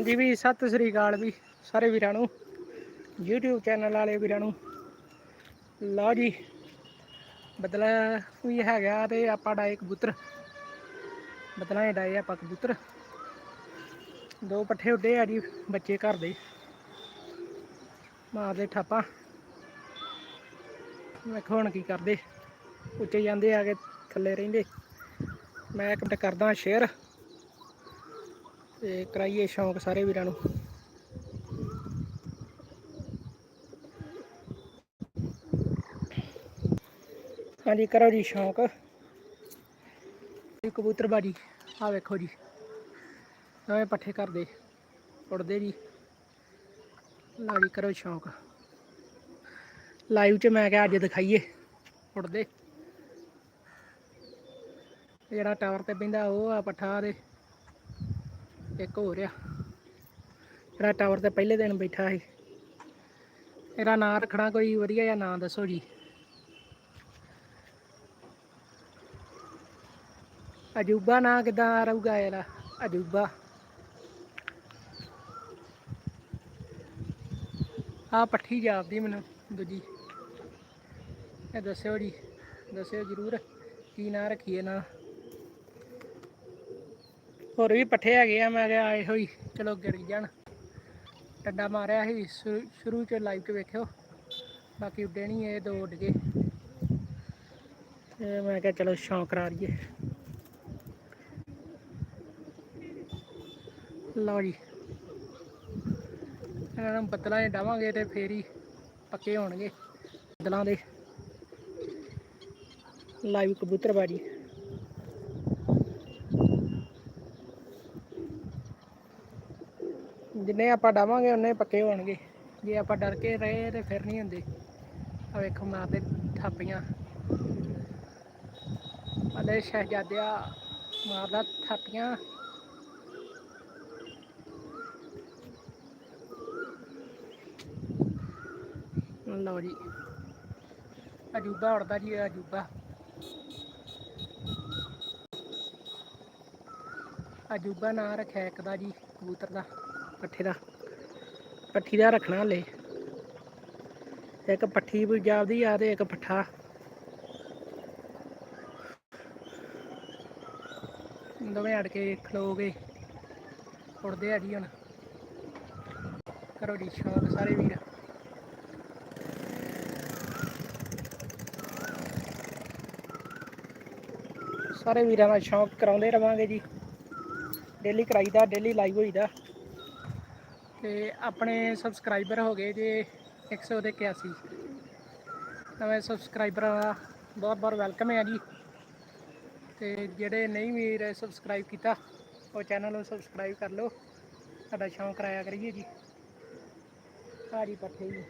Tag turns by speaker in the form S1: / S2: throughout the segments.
S1: ਹਾਂਜੀ ਵੀ, ਸਤਿ ਸ੍ਰੀ ਅਕਾਲ ਵੀ, ਸਾਰੇ ਵੀਰਾਂ ਨੂੰ, YouTube ਚੈਨਲ ਵਾਲੇ ਵੀਰਾਂ ਨੂੰ। ਲਓ ਜੀ, ਬਦਲਾ ਵੀ ਹੈਗਾ ਤੇ ਆਪਾਂ ਡਾਏ ਕਬੂਤਰ। ਬਦਲਾ ਡਾਏ ਆਪਾਂ ਕਬੂਤਰ। ਦੋ ਪੱਠੇ ਉੱਡੇ ਆ ਜੀ ਬੱਚੇ ਘਰ ਦੇ। ਮਾਰਦੇ ਠਾਪਾ। ਵੇਖੋ ਹੁਣ ਕੀ ਕਰਦੇ। ਉੱਚੇ ਜਾਂਦੇ ਆ ਕੇ ਥੱਲੇ ਰਹਿੰਦੇ। ਮੈਂ ਇੱਕ ਮਿੰਟ ਕਰਦਾ ਸ਼ੇਅਰ ਤੇ ਕਰਾਈਏ ਸ਼ੌਂਕ ਸਾਰੇ ਵੀਰਾਂ ਨੂੰ। ਹਾਂਜੀ, ਕਰੋ ਜੀ ਸ਼ੌਂਕ। ਇਹ ਕਬੂਤਰਬਾਜੀ ਆ ਵੇਖੋ ਜੀ। ਨਵੇਂ ਪੱਠੇ ਕਰਦੇ ਉੜਦੇ ਜੀ। ਲਓ ਜੀ, ਕਰੋ ਸ਼ੌਂਕ। ਲਾਈਵ 'ਚ ਮੈਂ ਕਿਹਾ ਅੱਜ ਦਿਖਾਈਏ ਉੜਦੇ ਜਿਹੜਾ ਟਾਵਰ ਤੇ ਪੈਂਦਾ ਉਹ ਆ ਪੱਠਾ ਦੇ। ਇੱਕ ਹੋਰ ਆ। ਜਿਹੜਾ ਟਾਵਰ ਤੇ ਪਹਿਲੇ ਦਿਨ ਬੈਠਾ ਸੀ। ਇਹਦਾ ਨਾਂ ਰੱਖਣਾ ਕੋਈ ਵਧੀਆ ਜਿਹਾ ਨਾਂ ਦੱਸੋ ਜੀ। ਅਜੂਬਾ ਨਾਂ ਕਿਦਾਂ ਰਹੂਗਾ ਇਹਦਾ? ਅਜੂਬਾ। ਆ ਪੱਠੀ ਜਾਪਦੀ ਮੈਨੂੰ ਦੂਜੀ। ਇਹ ਦੱਸਿਓ ਜੀ, ਦੱਸਿਓ ਜਰੂਰ ਕੀ ਨਾਂ ਰੱਖੀਏ ਨਾ। ਹੋਰ ਵੀ ਪੱਠੇ ਹੈਗੇ ਆ, ਮੈਂ ਕਿਹਾ ਆਏ ਹੋਈ, ਚਲੋ ਗਿਰ ਜਾਣ। ਟੱਡਾ ਮਾਰਿਆ ਸੀ, ਸ਼ੁਰੂ- ਚ ਲਾਈਵ ਚ ਵੇਖਿਓ। ਬਾਕੀ ਉੱਡੇ ਨਹੀਂ ਇਹ, ਦੋ ਉੱਡ ਗਏ। ਤੇ ਮੈਂ ਕਿਹਾ ਚਲੋ ਸ਼ੌਂਕ ਕਰਾ ਲਈਏ। ਲਓ ਜੀ। ਇਹਨਾਂ ਨੂੰ ਬੱਦਲਾਂ 'ਚ ਡਾਵਾਂਗੇ ਤੇ ਫੇਰ ਹੀ ਪੱਕੇ ਹੋਣਗੇ। ਬੱਦਲਾਂ ਦੇ। ਲਾਈਵ ਕਬੂਤਰ ਕਬੂਤਰਬਾਜੀ। ਜਿੰਨੇ ਆਪਾਂ ਡਾਵਾਂਗੇ, ਉਹਨੇ ਪੱਕੇ ਹੋਣਗੇ। ਜੇ ਆਪਾਂ ਡਰ ਕੇ ਰਹੇ ਤੇ ਫਿਰ ਨਹੀਂ ਹੁੰਦੇ। ਆ ਵੇਖੋ ਮਾਰਦੇ ਥਾਪੀਆਂ। ਅਲੇ ਸ਼ਹਿਜ਼ਾਦਿਆ ਮਾਰਦਾ ਥਾਪੀਆਂ। ਲਓ ਜੀ। ਅਜੂਬਾ ਉੜਦਾ ਜੀ ਅਜੂਬਾ। ਅਜੂਬਾ ਨਾਂ ਰੱਖਿਆ ਇੱਕ ਦਾ ਜੀ, ਕਬੂਤਰ ਦਾ। ਪੱਠੇ ਦਾ। ਪੱਠੀ ਦਾ ਰੱਖਣਾ ਹਲੇ। ਇੱਕ ਪੱਠੀ ਪੰਜਾਬ ਦੀ ਆ ਤੇ ਇੱਕ ਪੱਠਾ। ਦੋਵੇਂ ਅੜ ਕੇ ਖਲੋ ਗਏ ਉੜਦੇ ਆ ਜੀ ਹੁਣ। ਕਰੋ ਜੀ ਸ਼ੌਂਕ ਸਾਰੇ ਵੀਰ। ਸਾਰੇ ਵੀਰਾਂ ਦਾ ਸ਼ੌਕ ਕਰਾਉਂਦੇ ਰਵਾਂਗੇ ਜੀ। ਡੇਲੀ ਕਰਾਈਦਾ, ਡੇਲੀ ਲਾਈਵ ਹੋਈਦਾ। ਤੇ ਆਪਣੇ ਸਬਸਕ੍ਰਾਈਬਰ ਹੋ ਗਏ ਜੇ 100 ਦੇ 81 ਨਵੇਂ ਸਬਸਕ੍ਰਾਈਬਰਾਂ ਦਾ ਬਹੁਤ ਬਹੁਤ ਵੈਲਕਮ ਹੈ ਜੀ। ਤੇ ਜਿਹੜੇ ਨਹੀਂ ਵੀਰ ਸਬਸਕ੍ਰਾਈਬ ਕੀਤਾ, ਉਹ ਚੈਨਲ ਨੂੰ ਸਬਸਕ੍ਰਾਈਬ ਕਰ ਲਓ। ਸਾਡਾ ਸ਼ੌਂਕ ਕਰਾਇਆ ਕਰੀਏ ਜੀ। ਸਾਰੀ ਪੱਠੇ ਜੀ।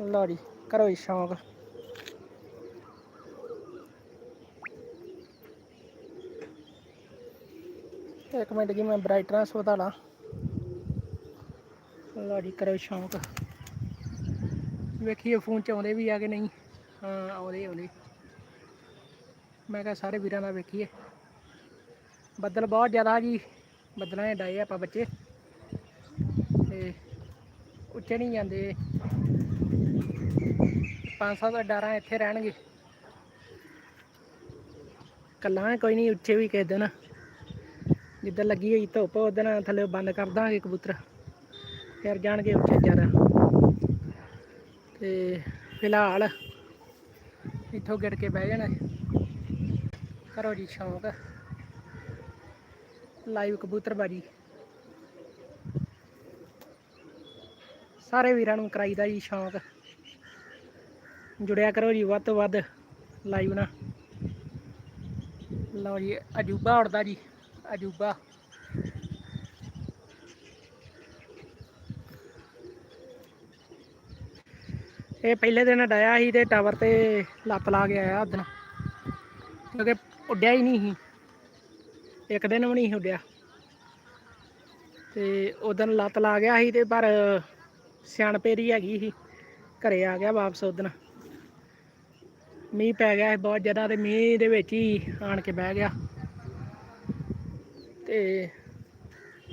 S1: ਲਓ ਜੀ, ਕਰੋ ਜੀ ਸ਼ੌਂਕ। ਇੱਕ ਮਿੰਟ ਜੀ, ਮੈਂ ਬ੍ਰਾਈਟਨੈਸ ਵਧਾ ਲਾਂ ਲਓ ਜੀ ਕਰੋ ਸ਼ੌਂਕ। ਵੇਖੀਏ ਫੋਨ ਚ ਆਉਂਦੇ ਵੀ ਆ ਕਿ ਨਹੀਂ। ਹਾਂ, ਆਉਂਦੇ ਆਉਂਦੇ। ਮੈਂ ਕਿਹਾ ਸਾਰੇ ਵੀਰਾਂ ਦਾ ਵੇਖੀਏ। ਬੱਦਲ ਬਹੁਤ ਜ਼ਿਆਦਾ ਜੀ। ਬੱਦਲਾਂ ਦੇ ਡਾਏ ਆਪਾਂ ਬੱਚੇ। ਤੇ ਉੱਚੇ ਨਹੀਂ ਜਾਂਦੇ। ਪੰਜ ਸੱਤ ਡਾਰਾਂ ਇੱਥੇ ਰਹਿਣਗੇ। ਕੱਲਾ ਕੋਈ ਨਹੀਂ, ਉੱਚੇ ਵੀ ਕਿਸੇ ਦਿਨ। ਜਿੱਦਾਂ ਲੱਗੀ ਹੋਈ ਧੁੱਪ, ਉਹਦੇ ਥੱਲੇ ਬੰਦ ਕਰ ਦਾਂਗੇ ਕਬੂਤਰ। ਫਿਰ ਜਾਣਗੇ ਉੱਚੇ ਜ਼ਿਆਦਾ। ਤੇ ਫਿਲਹਾਲ ਇੱਥੋਂ ਗਿੜ ਕੇ ਬਹਿ ਜਾਣਾ ਕਰੋ ਜੀ ਸ਼ੌਂਕ ਲਾਈਵ ਕਬੂਤਰਬਾਜੀ। ਸਾਰੇ ਵੀਰਾਂ ਨੂੰ ਕਰਾਈਦਾ ਜੀ ਸ਼ੌਂਕ। ਜੁੜਿਆ ਕਰੋ ਜੀ ਵੱਧ ਤੋਂ ਵੱਧ ਲਾਈਵ ਨਾਲ। ਲਓ ਜੀ, ਅਜੂਬਾ ਉੜਦਾ ਜੀ। ਅਜੂਬਾ ਇਹ ਪਹਿਲੇ ਦਿਨ ਡਾਇਆ ਸੀ ਤੇ ਟਾਵਰ ਤੇ ਲੱਤ ਲਾ ਕੇ ਆਇਆ ਉਦਣ ਕਿਉਂਕਿ ਉੱਡਿਆ ਹੀ ਨਹੀਂ ਸੀ। ਇੱਕ ਦਿਨ ਵੀ ਨਹੀਂ ਸੀ ਉੱਡਿਆ। ਤੇ ਉਦਣ ਲੱਤ ਲਾ ਗਿਆ ਸੀ ਤੇ ਪਰ ਸਿਆਣਪੇਰੀ ਹੈਗੀ ਸੀ। ਘਰੇ ਆ ਗਿਆ ਵਾਪਸ ਉਦਣ ਮੀਂਹ ਪੈ ਗਿਆ ਸੀ ਬਹੁਤ ਜ਼ਿਆਦਾ ਤੇ ਮੀਂਹ ਦੇ ਵਿੱਚ ਹੀ ਆਣ ਕੇ ਬਹਿ ਗਿਆ। ਤੇ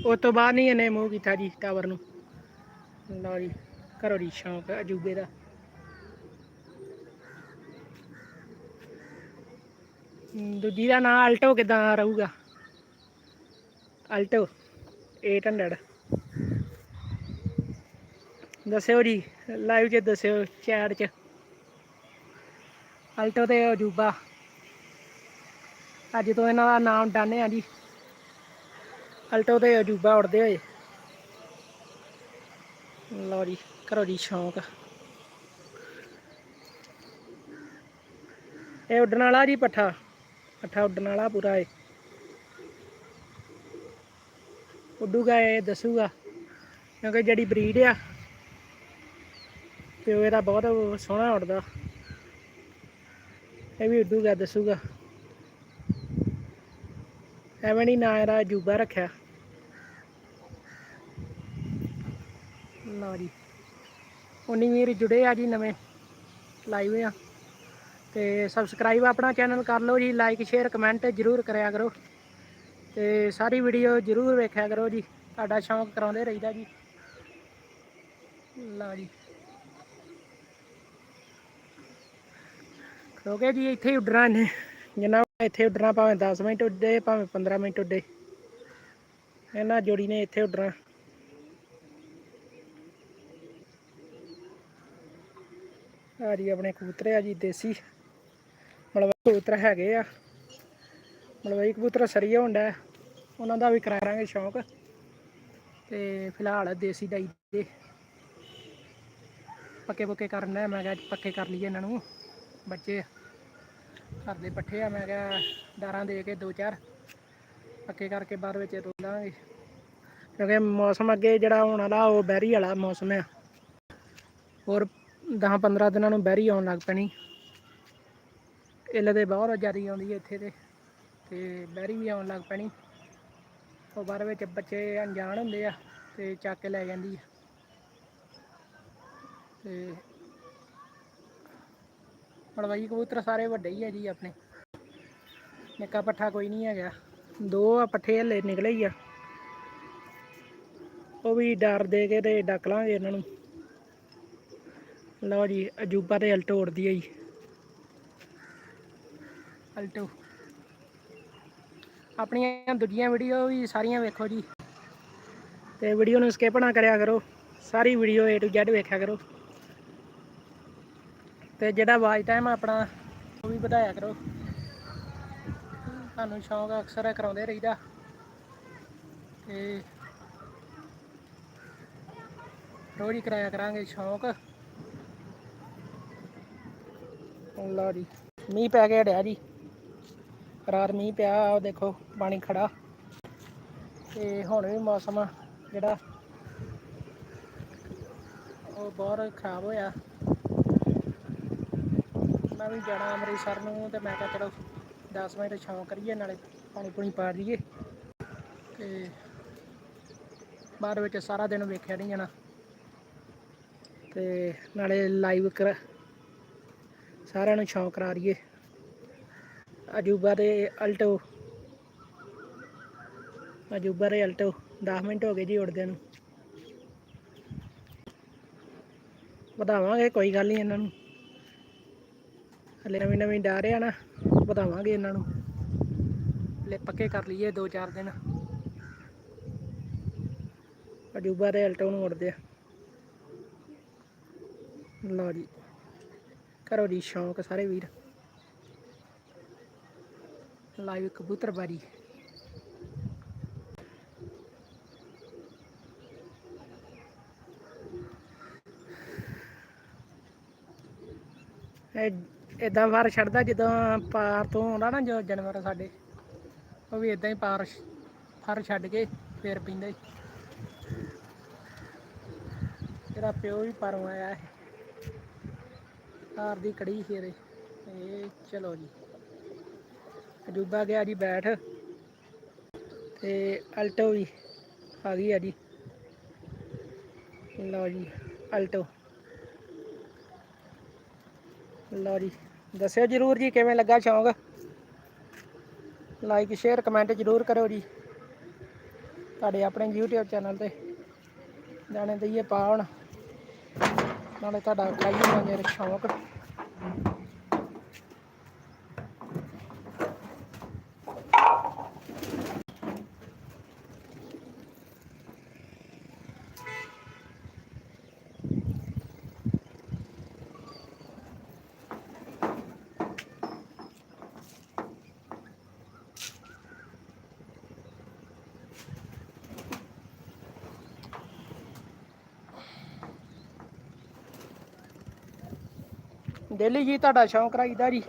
S1: ਉਸ ਤੋਂ ਬਾਅਦ ਨਹੀਂ ਇਹਨੇ ਮੂੰਹ ਕੀਤਾ ਜੀ ਟਾਵਰ ਨੂੰ। ਲਓ ਜੀ ਕਰੋ ਜੀ ਸ਼ੌਂਕ ਅਜੂਬੇ ਦਾ। ਦੂਜੀ ਦਾ ਨਾਂ ਅਲਟੋ ਕਿਦਾਂ ਰਹੂਗਾ? ਅਲਟੋ 800 ਦੱਸਿਓ ਜੀ ਲਾਈਵ 'ਚ ਦੱਸਿਓ ਚੈਟ 'ਚ। ਅਲਟੋ ਤੇ ਅਜੂਬਾ। ਅੱਜ ਤੋਂ ਇਹਨਾਂ ਦਾ ਨਾਮ ਡਾਨੇ ਆ ਜੀ। ਅਲਟੋ ਤੇ ਅਜੂਬਾ ਉੜਦੇ ਹੋਏ। ਲਓ ਜੀ ਕਰੋ ਜੀ ਸ਼ੌਂਕ। ਇਹ ਉੱਡਣ ਵਾਲਾ ਜੀ ਪੱਠਾ। ਪੱਠਾ ਉੱਡਣ ਵਾਲਾ ਪੂਰਾ ਏ ਉੱਡੂਗਾ ਇਹ, ਦੱਸੂਗਾ। ਕਿਉਂਕਿ ਜਿਹੜੀ ਬਰੀਡ ਆ, ਤੇ ਉਹ ਇਹਦਾ ਬਹੁਤ ਸੋਹਣਾ ਉੱਡਦਾ। ਇਹ ਵੀ ਉੱਡੂਗਾ, ਦੱਸੂਗਾ। ਐਵੇਂ ਨਹੀਂ ਨਾ ਇਹਦਾ ਅਜੂਬਾ ਰੱਖਿਆ। ਲਓ ਜੀ। ਉਨੀ ਵੀਰ ਜੁੜੇ ਆ ਜੀ ਨਵੇਂ। ਲਾਈਵ ਆ। ਤੇ ਸਬਸਕ੍ਰਾਈਬ ਆਪਣਾ ਚੈਨਲ ਕਰ ਲਓ ਜੀ। ਲਾਈਕ ਸ਼ੇਅਰ ਕਮੈਂਟ ਜਰੂਰ ਕਰਿਆ ਕਰੋ। ਤੇ ਸਾਰੀ ਵੀਡੀਓ ਜਰੂਰ ਵੇਖਿਆ ਕਰੋ ਜੀ। ਤੁਹਾਡਾ ਸ਼ੌਂਕ ਕਰਾਉਂਦੇ ਰਹੀਦਾ ਜੀ। ਲਓ ਜੀ। ਕਿਉਂਕਿ ਜੀ, ਇੱਥੇ ਹੀ ਉੱਡਣਾ ਨੇ ਜਿੰਨਾ ਇੱਥੇ ਉੱਡਣਾ, ਭਾਵੇਂ 10 ਮਿੰਟ ਉੱਡੇ, ਭਾਵੇਂ 15 ਮਿੰਟ ਉੱਡੇ। ਇਹਨਾਂ ਜੋੜੀ ਨੇ ਇੱਥੇ ਉੱਡਣਾ। ਆ ਜੀ ਆਪਣੇ ਕਬੂਤਰ ਆ ਜੀ, ਦੇਸੀ। ਮਲਵਾਈ ਕਬੂਤਰ ਹੈਗੇ ਆ। ਮਲਵਈ ਕਬੂਤਰ ਸਰੀਆ ਹੁੰਦਾ ਉਹਨਾਂ ਦਾ ਵੀ ਕਰਾਵਾਂਗੇ ਸ਼ੌਂਕ। ਤੇ ਫਿਲਹਾਲ ਦੇਸੀ ਡਾਈ ਦੇ। ਪੱਕੇ ਪੁੱਕੇ ਕਰਨਾ ਮੈਂ ਕਿਹਾ ਪੱਕੇ ਕਰ ਲਈਏ ਇਹਨਾਂ ਨੂੰ। ਬੱਚੇ ਘਰ ਦੇ ਪੱਠੇ ਆ। ਮੈਂ ਕਿਹਾ ਡਾਰਾਂ ਦੇ ਕੇ ਦੋ ਚਾਰ। ਪੱਕੇ ਕਰਕੇ ਬਾਅਦ ਵਿੱਚ ਤੋਲਾਂਗੇ ਕਿਉਂਕਿ ਮੌਸਮ ਅੱਗੇ ਜਿਹੜਾ ਹੋਣ ਵਾਲਾ, ਉਹ ਬਹਿਰੀ ਵਾਲਾ ਮੌਸਮ ਆ। ਹੋਰ 10 15 ਦਿਨਾਂ ਨੂੰ ਬਹਿਰੀ ਆਉਣ ਲੱਗ ਪੈਣੀ। ਇੱਲ ਦੇ ਬਹੁਤ ਜ਼ਿਆਦਾ ਆਉਂਦੀ ਹੈ ਇੱਥੇ ਤੇ ਤੇ ਬੈਰੀ ਵੀ ਆਉਣ ਲੱਗ ਪੈਣੀ। ਉਹ ਬਾਅਦ ਵਿੱਚ ਬੱਚੇ ਅਣਜਾਣ ਹੁੰਦੇ ਆ ਤੇ ਚੱਕ ਕੇ ਲੈ ਜਾਂਦੀ ਆ। ਤੇ ਮਲਵਈ ਕਬੂਤਰ ਸਾਰੇ ਵੱਡੇ ਹੀ ਆ ਜੀ ਆਪਣੇ। ਨਿੱਕਾ ਪੱਠਾ ਕੋਈ ਨਹੀਂ ਹੈਗਾ। ਦੋ ਆ ਪੱਠੇ ਹਲੇ ਨਿਕਲੇ ਹੀ ਆ। ਉਹ ਵੀ ਡਰ ਦੇ ਕੇ ਤੇ ਡੱਕ ਲਾਂਗੇ ਇਹਨਾਂ ਨੂੰ। ਲਓ ਜੀ, ਅਜੂਬਾ ਤੇ ਅਲਟੋ ਉੜਦੀ ਹੈ ਜੀ। ਅਲਟੋ। ਆਪਣੀਆਂ ਦੂਜੀਆਂ ਵੀਡੀਓ ਵੀ ਸਾਰੀਆਂ ਵੇਖੋ ਜੀ। ਤੇ ਵੀਡੀਓ ਨੂੰ ਸਕਿਪ ਨਾ ਕਰਿਆ ਕਰੋ। ਸਾਰੀ ਵੀਡੀਓ A to Z ਵੇਖਿਆ ਕਰੋ। ਤੇ ਜਿਹੜਾ ਵਾਚ ਟਾਈਮ ਆਪਣਾ, ਉਹ ਵੀ ਵਧਾਇਆ ਕਰੋ। ਤੁਹਾਨੂੰ ਸ਼ੌਂਕ ਅਕਸਰ ਕਰਾਉਂਦੇ ਰਹੀਦਾ। ਤੇ ਰੋਜ਼ ਹੀ ਕਰਾਇਆ ਕਰਾਂਗੇ ਸ਼ੌਂਕ। ਲਾ ਜੀ ਮੀਂਹ ਪੈ ਕੇ ਹਟਿਆ ਜੀ। ਰਾਤ ਮੀਂਹ ਪਿਆ ਉਹ ਦੇਖੋ, ਪਾਣੀ ਖੜਾ। ਤੇ ਹੁਣ ਵੀ ਮੌਸਮ ਜਿਹੜਾ, ਉਹ ਬਹੁਤ ਖਰਾਬ ਹੋਇਆ। ਮੈਂ ਵੀ ਜਾਣਾ ਅੰਮ੍ਰਿਤਸਰ ਨੂੰ, ਤੇ ਮੈਂ ਕਿਹਾ ਚਲੋ 10 ਮਿੰਟ ਛਾਂ ਕਰੀਏ, ਨਾਲੇ ਪਾਣੀ ਪੂਣੀ ਪਾ ਦਈਏ। ਤੇ ਬਾਅਦ ਵਿੱਚ ਸਾਰਾ ਦਿਨ ਵੇਖਿਆ ਨਹੀਂ ਜਾਣਾ। ਤੇ ਨਾਲੇ ਲਾਈਵ ਕਰ ਸਾਰਿਆਂ ਨੂੰ ਸ਼ੌਂਕ ਕਰਾ ਰਹੀਏ ਅਜੂਬਾ ਦੇ ਅਲਟੋ। ਅਜੂਬਾ ਦੇ ਅਲਟੋ 10 ਮਿੰਟ ਹੋ ਗਏ ਜੀ ਉੜਦੇ ਨੂੰ। ਵਧਾਵਾਂਗੇ, ਕੋਈ ਗੱਲ ਨਹੀਂ ਇਹਨਾਂ ਨੂੰ। ਹਲੇ ਨਵੇਂ ਨਵੇਂ ਡਾਰ ਆ ਨਾ, ਵਧਾਵਾਂਗੇ ਇਹਨਾਂ ਨੂੰ। ਲੈ ਪੱਕੇ ਕਰ ਲਈਏ 2-4 ਦਿਨ। ਅਜੂਬਾ ਦੇ ਅਲਟੋ ਨੂੰ ਉੜਦੇ ਆ। ਲਓ ਜੀ। ਕਰੋ ਜੀ ਸ਼ੌਂਕ ਸਾਰੇ ਵੀਰ। ਲਾਈਵ ਕਬੂਤਰਬਾਰੀ ਇਹ ਇਦਾਂ ਵਾਰ ਛੱਡਦਾ ਜਦੋਂ ਪਾਰ ਤੋਂ ਆਉਂਦਾ ਨਾ ਜੋ ਜਾਨਵਰ ਸਾਡੇ, ਉਹ ਵੀ ਇਦਾਂ ਹੀ ਪਾਰ ਫਰ ਛੱਡ ਕੇ ਫੇਰ ਪੀਂਦਾ। ਜਿਹੜਾ ਪਿਓ ਵੀ ਪਰੋਂ ਆਇਆ ਹੈ ਹਾਰ ਦੀ ਕੜੀ ਸੀ ਇਹਦੇ ਇਹ ਚਲੋ ਜੀ। ਅਜੂਬਾ ਗਿਆ ਜੀ ਬੈਠ। ਤੇ ਅਲਟੋ ਵੀ ਆ ਗਈ ਆ ਜੀ। ਲਓ ਜੀ, ਅਲਟੋ। ਲਓ ਜੀ, ਦੱਸਿਓ ਜਰੂਰ ਜੀ ਕਿਵੇਂ ਲੱਗਾ ਸ਼ੌਂਕ? ਲਾਈਕ, ਸ਼ੇਅਰ, ਕਮੈਂਟ ਜਰੂਰ ਕਰੋ ਜੀ। ਤੁਹਾਡੇ ਆਪਣੇ YouTube ਚੈਨਲ ਤੇ। ਜਾਣੇ ਦਈਏ ਪਾਉਣ ਨਾਲੇ ਤੁਹਾਡਾ ਖਾਈ ਜਾਂਦੇ ਸ਼ੌਂਕ। ਡੇਲੀ ਜੀ ਤੁਹਾਡਾ ਸ਼ੌਂਕ ਰਾਈਦਾ ਜੀ।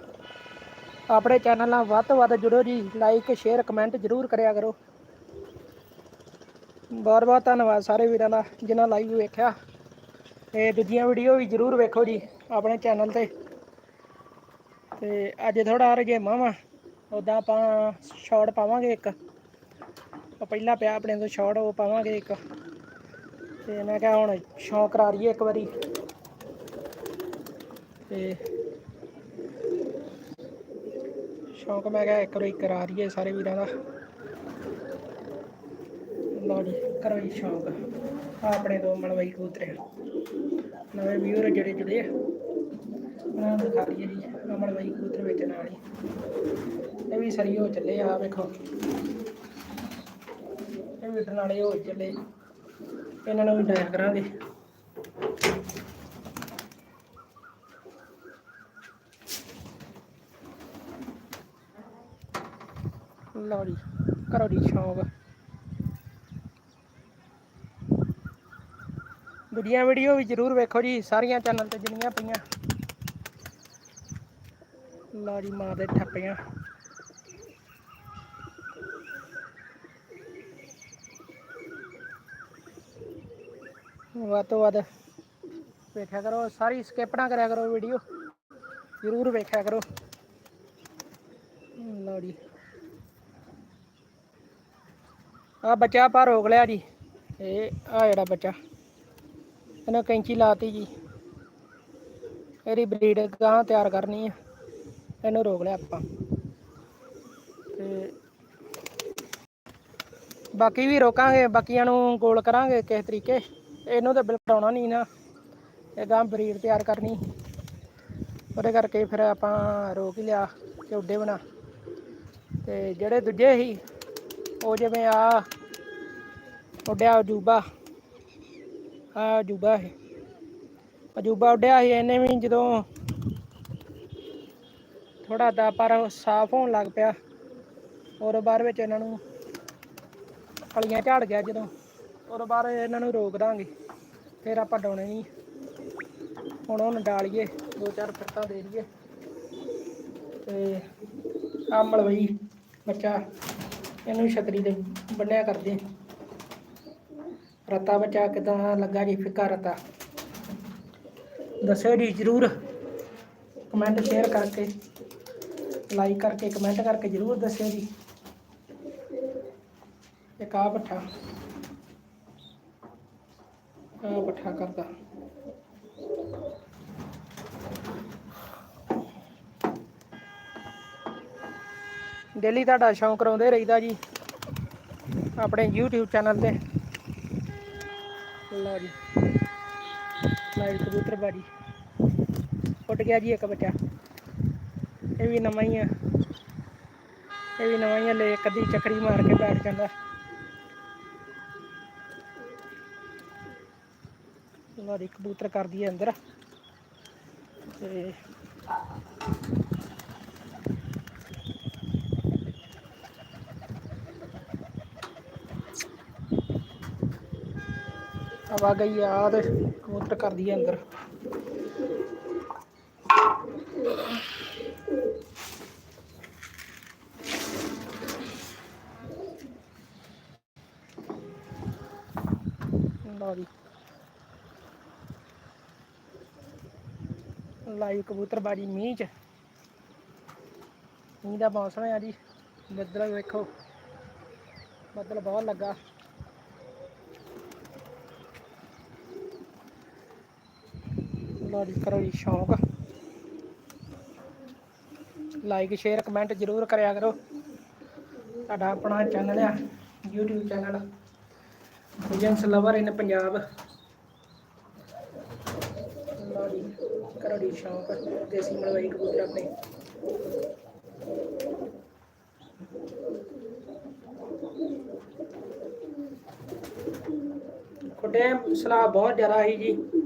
S1: ਆਪਣੇ ਚੈਨਲ ਨਾਲ ਵੱਧ ਤੋਂ ਵੱਧ ਜੁੜੋ ਜੀ। ਲਾਈਕ ਸ਼ੇਅਰ ਕਮੈਂਟ ਜ਼ਰੂਰ ਕਰਿਆ ਕਰੋ। ਬਹੁਤ ਬਹੁਤ ਧੰਨਵਾਦ ਸਾਰੇ ਵੀਰਾਂ ਦਾ ਜਿਨ੍ਹਾਂ ਲਾਈਵ ਵੇਖਿਆ। ਤੇ ਦੂਜੀਆਂ ਵੀਡੀਓ ਵੀ ਜ਼ਰੂਰ ਵੇਖੋ ਜੀ ਆਪਣੇ ਚੈਨਲ ਤੇ। ਤੇ ਅੱਜ ਥੋੜਾ ਰਜੇਮਾ ਵਾ ਉਦਾਂ ਆਪਾਂ ਸ਼ਾਰਟ ਪਾਵਾਂਗੇ ਇੱਕ। ਉਹ ਪਹਿਲਾਂ ਪਿਆ ਆਪਣੇ ਤੋਂ ਸ਼ਾਰਟ ਉਹ ਪਾਵਾਂਗੇ ਇੱਕ। ਤੇ ਮੈਂ ਕਿਹਾ ਹੁਣ ਸ਼ੌਂਕ ਕਰਾ ਲਈਏ ਇੱਕ ਵਾਰੀ। ਤੇ ਸ਼ੌਂਕ ਮੈਂ ਕਿਹਾ ਇੱਕ ਵਾਰੀ ਕਰਾ ਲਈਏ ਸਾਰੇ ਵੀਰਾਂ ਦਾ। ਲਓ ਜੀ ਕਰੋ ਜੀ ਸ਼ੌਂਕ। ਆਪਣੇ ਦੋ ਮਲਵਈ ਕਬੂਤਰ। ਨਵੇਂ ਵਿਊਰ ਜਿਹੜੇ ਜੁੜੇ ਆ, ਉਹਨਾਂ ਨੂੰ ਦਿਖਾ ਲਈਏ ਜੀ, ਆਹ ਮਲਵਈ ਕੂਤਰੇ ਵਿੱਚ ਨਾਲ ਹੀ। ਇਹ ਵੀ ਸਰੀ ਹੋ ਚੱਲੇ ਆ ਵੇਖੋ। ਇਹ ਵੀ ਨਾਲੇ ਹੋ ਚੱਲੇ। ਇਹਨਾਂ ਨੂੰ ਵੀ ਡਾਇਆ ਕਰਾਂਗੇ। ਲਓ ਜੀ ਕਰੋ ਜੀ ਸ਼ੌਂਕ। ਦੂਜੀਆਂ ਵੀਡੀਓ ਵੀ ਜ਼ਰੂਰ ਵੇਖੋ ਜੀ, ਸਾਰੀਆਂ ਚੈਨਲ ਤੇ ਜਿੰਨੀਆਂ ਪਈਆਂ। ਲਓ ਮਾਂ ਦੇ ਠੱਪੀਆਂ। ਵੱਧ ਤੋਂ ਵੱਧ ਵੇਖਿਆ ਕਰੋ, ਸਾਰੀ ਸਕਿਪ ਨਾ ਕਰਿਆ ਕਰੋ ਵੀਡੀਓ। ਜ਼ਰੂਰ ਵੇਖਿਆ ਕਰੋ ਲਓ ਜੀ ਆ ਬੱਚਾ ਆਪਾਂ ਰੋਕ ਲਿਆ ਜੀ। ਇਹ ਆ ਜਿਹੜਾ ਬੱਚਾ। ਇਹਨੇ ਕੈਂਚੀ ਲਾਤੀ ਜੀ। ਇਹਦੀ ਬਰੀਡ ਗਾਂ ਤਿਆਰ ਕਰਨੀ ਆ। ਇਹਨੂੰ ਰੋਕ ਲਿਆ ਆਪਾਂ। ਤੇ ਬਾਕੀ ਵੀ ਰੋਕਾਂਗੇ, ਬਾਕੀਆਂ ਨੂੰ ਗੋਲ ਕਰਾਂਗੇ ਕਿਸ ਤਰੀਕੇ। ਇਹਨੂੰ ਤਾਂ ਬਿਲਕੁਲ ਆਉਣਾ ਨਹੀਂ ਨਾ। ਇਹ ਗਾਂ ਬਰੀਡ ਤਿਆਰ ਕਰਨੀ। ਉਹਦੇ ਕਰਕੇ ਫਿਰ ਆਪਾਂ ਰੋਕ ਹੀ ਲਿਆ ਕਿ ਉੱਡੇ ਬਣਾ। ਤੇ ਜਿਹੜੇ ਦੂਜੇ ਸੀ ਉਹ ਜਿਵੇਂ ਆ, ਉੱਡਿਆ ਅਜੂਬਾ। ਆ ਅਜੂਬਾ ਹੈ ਅਜੂਬਾ ਉੱਡਿਆ ਸੀ, ਇਹਨੇ ਵੀ ਜਦੋਂ ਥੋੜਾ ਦਾ ਪਰ ਸਾਫ਼ ਹੋਣ ਲੱਗ ਪਿਆ। ਔਰ ਬਾਅਦ ਵਿੱਚ ਇਹਨਾਂ ਨੂੰ ਫਲੀਆਂ ਝਾੜ ਗਿਆ ਜਦੋਂ। ਔਰ ਬਾਅਦ ਇਹਨਾਂ ਨੂੰ ਰੋਕ ਦਾਂਗੇ। ਫਿਰ ਆਪਾਂ ਡਾਉਣੇ ਨਹੀਂ। ਹੁਣ ਉਹਨੂੰ ਡਾਲੀਏ, ਦੋ ਚਾਰ ਫਿਰਤਾਂ ਦੇ ਲਈਏ ਤੇ ਆਹ ਮਲਵਈ ਬੱਚਾ। ਇਹਨੂੰ ਛਤਰੀ ਦੇ ਬੰਨਿਆ ਕਰਦੇ ਰਤਾ ਬਚਾ ਕਿਦਾਂ ਲੱਗਾ ਜੀ ਫਿੱਕਾ ਰਤਾ। ਦੱਸਿਓ ਜੀ ਜਰੂਰ। ਕਮੈਂਟ ਸ਼ੇਅਰ ਕਰਕੇ ਲਾਈਕ ਕਰਕੇ ਕਮੈਂਟ ਕਰਕੇ ਜਰੂਰ ਦੱਸਿਓ ਜੀ। ਇੱਕ ਆ ਪੱਠਾ। ਆ ਪੱਠਾ ਕਰਦਾ। ਡੇਲੀ ਤੁਹਾਡਾ ਸ਼ੌਂਕ ਕਰਾਉਂਦੇ ਰਹੀਦਾ ਜੀ। ਆਪਣੇ YouTube ਚੈਨਲ ਤੇ। ਲਓ ਜੀ। ਲਾਈਵ ਕਬੂਤਰ ਬਾਜੀ। ਉੱਡ ਗਿਆ ਜੀ ਇੱਕ ਬੱਚਾ। ਇਹ ਵੀ ਨਵਾਂ ਹੀ ਆ। ਇਹ ਵੀ ਨਵਾਂ ਹੀ ਆ, ਲੈ ਇੱਕ ਅੱਧੀ ਚੱਕਰੀ ਮਾਰ ਕੇ ਬੈਠ ਜਾਂਦਾ। ਲਓ ਜੀ, ਕਬੂਤਰ ਕਰਦੀ ਹੈ ਅੰਦਰ। ਤੇ ਹਵਾ ਗਈ ਆ ਤੇ ਕਬੂਤਰ ਕਰਦੀ ਹੈ ਅੰਦਰ। ਲਓ ਜੀ। ਲਾਈਵ ਕਬੂਤਰਬਾਜੀ ਮੀਂਹ ਚ। ਮੀਂਹ ਦਾ ਮੌਸਮ ਹੈ ਜੀ। ਬੱਦਲ ਵੇਖੋ। ਬੱਦਲ ਬਹੁਤ ਲੱਗਾ। ਲਓ ਜੀ, ਕਰੋ ਜੀ ਸ਼ੌਂਕ। ਲਾਈਕ ਸ਼ੇਅਰ ਕਮੈਂਟ ਜ਼ਰੂਰ ਕਰਿਆ ਕਰੋ। ਤੁਹਾਡਾ ਆਪਣਾ ਚੈਨਲ ਆ, YouTube channel agents lover in Punjab ਲਓ ਜੀ, ਕਰੋ ਜੀ ਸ਼ੌਂਕ, ਦੇਸੀ ਮਲਵਾਈ ਕਬੂਤਰ ਆਪਣੇ। ਖੁੱਡੇ ਸਲਾਹ ਬਹੁਤ ਜ਼ਿਆਦਾ ਸੀ ਜੀ।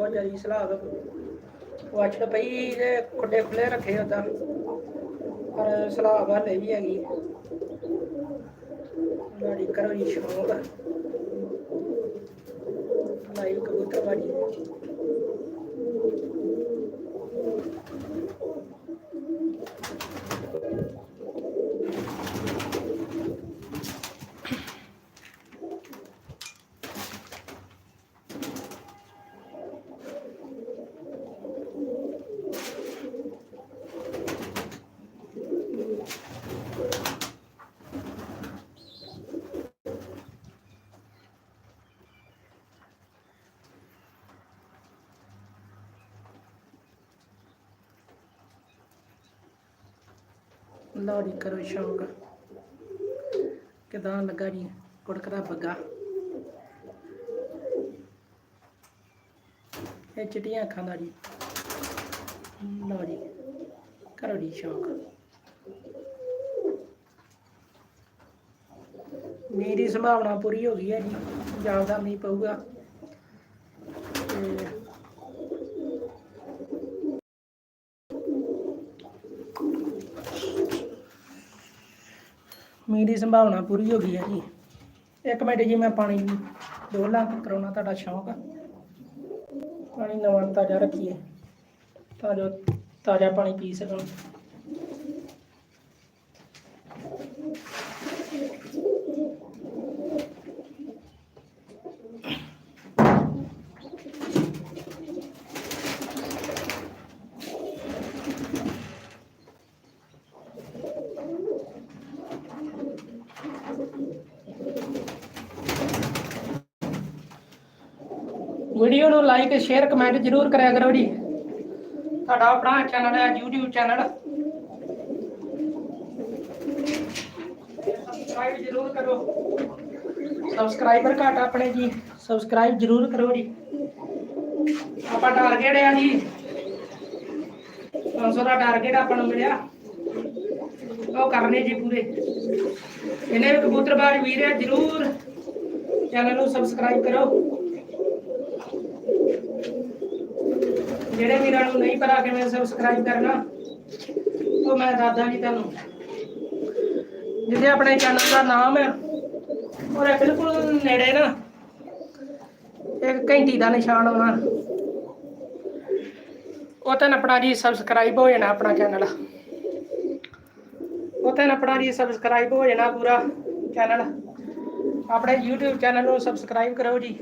S1: ਬਹੁਤ ਜ਼ਿਆਦਾ ਸਲਾਹ ਵਾਚੜ ਪਈ ਤੇ ਖੁੱਡੇ ਖੁੱਲੇ ਰੱਖੇ ਹੁੰਦਾ ਪਰ ਸਲਾਹ ਵਾ ਵੀ ਹੈਗੀ। ਗਾੜੀ ਕਰੋ ਜੀ ਸ਼ੌਂਕ ਲਾਈਵ ਕਬੂਤਰ ਬਾੜੀ ਲਓ ਜੀ ਕਰੋ ਸ਼ੌਂਕ। ਕਿਦਾਂ ਲੱਗਾ ਜੀ? ਕੁੜਕਦਾ ਬੱਗਾ ਇਹ ਚਿੱਟੀਆਂ ਅੱਖਾਂ ਦਾ ਜੀ। ਲਓ ਜੀ ਕਰੋ ਜੀ ਸ਼ੌਂਕ। ਮੀਂਹ ਦੀ ਸੰਭਾਵਨਾ ਪੂਰੀ ਹੋ ਗਈ ਹੈ ਜੀ। ਪੰਜਾਬ ਦਾ ਮੀਂਹ ਪਊਗਾ ਤੇ ਮੀਂਹ ਦੀ ਸੰਭਾਵਨਾ ਪੂਰੀ ਹੋ ਗਈ ਹੈ ਜੀ। ਇੱਕ ਮਿੰਟ ਜੀ, ਮੈਂ ਪਾਣੀ ਡੋਲਾ ਕਰਾਉਣਾ ਤੁਹਾਡਾ ਸ਼ੌਂਕ। ਆ ਪਾਣੀ ਨਵਾਂ ਤਾਜ਼ਾ ਰੱਖੀਏ। ਤਾਂ ਜੋ ਤਾਜ਼ਾ ਪਾਣੀ ਪੀ ਸਕਣ। ਵੀਡੀਓ ਨੂੰ ਲਾਈਕ ਸ਼ੇਅਰ ਕਮੈਂਟ ਜ਼ਰੂਰ ਕਰਿਆ ਕਰੋ ਜੀ। ਸਾਡਾ ਆਪਣਾ ਚੈਨਲ ਹੈ YouTube ਚੈਨਲ ਸਬਸਕ੍ਰਾਈਬ ਜ਼ਰੂਰ ਕਰੋ। ਸਬਸਕ੍ਰਾਈਬਰ ਘੱਟ ਆਪਣੇ ਜੀ। ਸਬਸਕ੍ਰਾਈਬ ਜ਼ਰੂਰ ਕਰੋ ਜੀ। ਆਪਾਂ ਟਾਰਗੇਟ ਆ ਜੀ। 500 ਦਾ ਟਾਰਗੇਟ ਆਪਾਂ ਨੂੰ ਮਿਲਿਆ। ਉਹ ਕਰਨੇ ਜੀ ਪੂਰੇ। ਇਹਨੇ ਵੀ ਕਬੂਤਰਬਾਜ਼ ਵੀਰ ਹੈ ਜ਼ਰੂਰ ਚੈਨਲ ਨੂੰ ਸਬਸਕ੍ਰਾਈਬ ਕਰੋ। ਜਿਹੜੇ ਵੀਰਾਂ ਨੂੰ ਨਹੀਂ ਪਤਾ ਕਿਵੇਂ ਸਬਸਕ੍ਰਾਈਬ ਕਰਨਾ, ਉਹ ਮੈਂ ਦੱਸਦਾ ਜੀ ਤੁਹਾਨੂੰ। ਜਿਹਦੇ ਆਪਣੇ ਚੈਨਲ ਦਾ ਨਾਮ ਹੈ ਉਹਦੇ ਬਿਲਕੁਲ ਨੇੜੇ ਨਾ। ਇੱਕ ਘੰਟੀ ਦਾ ਨਿਸ਼ਾਨ ਆਉਣਾ ਉਹ ਤਾਂ ਆਪਣਾ ਜੀ ਸਬਸਕ੍ਰਾਈਬ ਹੋ ਜਾਣਾ ਆਪਣਾ ਚੈਨਲ ਉਹ ਤਾਂ ਆਪਣਾ ਜੀ ਸਬਸਕ੍ਰਾਈਬ ਹੋ ਜਾਣਾ ਪੂਰਾ ਚੈਨਲ ਆਪਣੇ YouTube ਚੈਨਲ ਨੂੰ ਸਬਸਕ੍ਰਾਈਬ ਕਰੋ ਜੀ।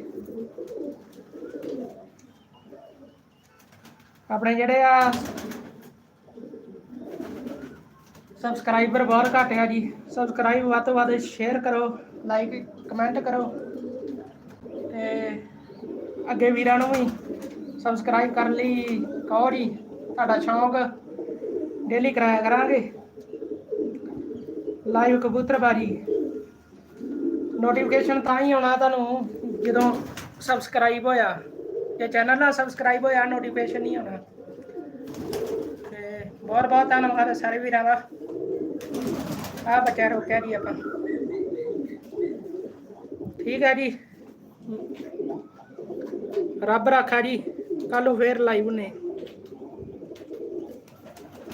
S1: ਆਪਣੇ ਜਿਹੜੇ ਆ ਸਬਸਕ੍ਰਾਈਬਰ ਬਹੁਤ ਘੱਟ ਆ ਜੀ। ਸਬਸਕ੍ਰਾਈਬ ਵੱਧ ਤੋਂ ਵੱਧ ਸ਼ੇਅਰ ਕਰੋ ਲਾਈਕ ਕਮੈਂਟ ਕਰੋ। ਤੇ ਅੱਗੇ ਵੀਰਾਂ ਨੂੰ ਵੀ ਸਬਸਕ੍ਰਾਈਬ ਕਰਨ ਲਈ ਕਹੋ ਜੀ, ਤੁਹਾਡਾ ਸ਼ੌਂਕ ਡੇਲੀ ਕਰਾਇਆ ਕਰਾਂਗੇ। ਲਾਈਵ ਕਬੂਤਰਬਾਜੀ। ਨੋਟੀਫਿਕੇਸ਼ਨ ਤਾਂ ਹੀ ਆਉਣਾ ਤੁਹਾਨੂੰ ਜਦੋਂ ਸਬਸਕ੍ਰਾਈਬ ਹੋਇਆ। ਜੇ ਚੈਨਲ ਨਾਲ ਸਬਸਕ੍ਰਾਈਬ ਹੋਇਆ ਨੋਟੀਫਿਕੇਸ਼ਨ ਨਹੀਂ ਆਉਣਾ ਤੇ ਬਹੁਤ ਬਹੁਤ ਧੰਨਵਾਦ ਸਾਰੇ ਵੀਰਾਂ ਦਾ ਆ ਬੱਚਾ ਰੋਕਿਆ ਜੀ ਆਪਾਂ ਠੀਕ ਹੈ ਜੀ ਰੱਬ ਰਾਖਾ ਜੀ ਕੱਲ ਨੂੰ ਫੇਰ ਲਾਈਵ ਨੇ